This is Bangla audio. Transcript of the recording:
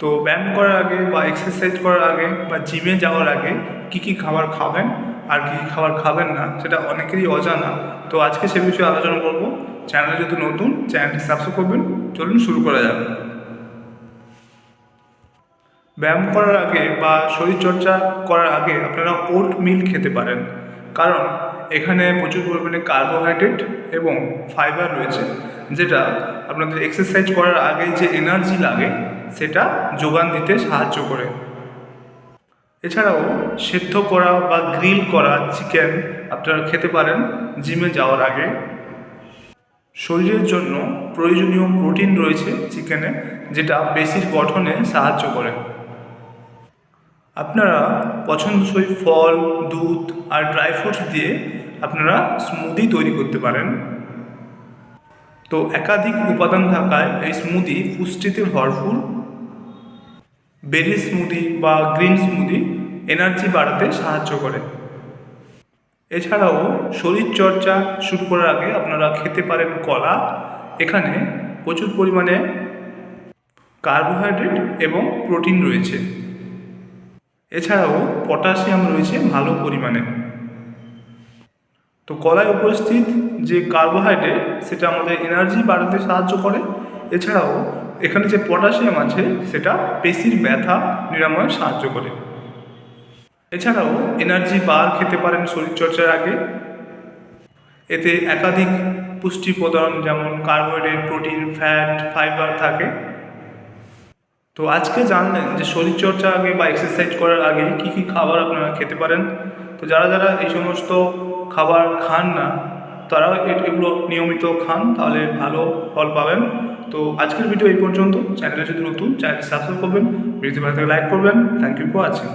তো ব্যায়াম করার আগে বা এক্সারসাইজ করার আগে বা জিমে যাওয়ার আগে কী কী খাবার খাবেন আর কী কী খাবার খাবেন না সেটা অনেকেরই অজানা। তো আজকে সে বিষয়ে আলোচনা করব। চ্যানেল যদি নতুন, চ্যানেলটি সাবস্ক্রাইব করবেন। চলুন শুরু করা যাবে ব্যায়াম করার আগে বা শরীরচর্চা করার আগে আপনারা ওট মিল খেতে পারেন। কারণ এখানে প্রচুর পরিমাণে কার্বোহাইড্রেট এবং ফাইবার রয়েছে, যেটা আপনাদের এক্সারসাইজ করার আগে যে এনার্জি লাগে, সেটা যোগান দিতে সাহায্য করে। এছাড়াও সেদ্ধ করা বা গ্রিল করা চিকেন আপনারা খেতে পারেন জিমে যাওয়ার আগে। শরীরের জন্য প্রয়োজনীয় প্রোটিন রয়েছে চিকেনে যেটা পেশির গঠনে সাহায্য করে। আপনারা পছন্দসই ফল, দুধ আর ড্রাই ফ্রুটস দিয়ে আপনারা স্মুদি তৈরি করতে পারেন। তো একাধিক উপাদান থাকায় এই স্মুদি পুষ্টিতে ভরপুর। বেরি স্মুদি বা গ্রিন স্মুদি এনার্জি বাড়াতে সাহায্য করে। এছাড়াও শরীরচর্চা শুরু করার আগে আপনারা খেতে পারেন কলা। এখানে প্রচুর পরিমাণে কার্বোহাইড্রেট এবং প্রোটিন রয়েছে। এছাড়াও পটাশিয়াম রয়েছে ভালো পরিমাণে। তো কলায় উপস্থিত যে কার্বোহাইড্রেট, সেটা আমাদের এনার্জি বাড়াতে সাহায্য করে। এছাড়াও এখানে যে পটাশিয়াম আছে, সেটা পেশির ব্যথা নিরাময়ে সাহায্য করে। এছাড়াও এনার্জি বার খেতে পারেন শরীরচর্চার আগে। এতে একাধিক পুষ্টি প্রদান, যেমন কার্বোহাইড্রেট, প্রোটিন, ফ্যাট, ফাইবার থাকে। তো আজকে জানলেন যে শরীরচর্চা আগে বা এক্সারসাইজ করার আগে কী কী খাবার আপনারা খেতে পারেন। তো যারা যারা এই সমস্ত খাবার খান না, তারাও এগুলো নিয়মিত খান, তাহলে ভালো ফল পাবেন। তো আজকের ভিডিও এই পর্যন্ত। চ্যানেলে যদি নতুন চ্যানেল সাবস্ক্রাইব করবেন। ভিডিওতে ভালো লাইক করবেন। Thank you for watching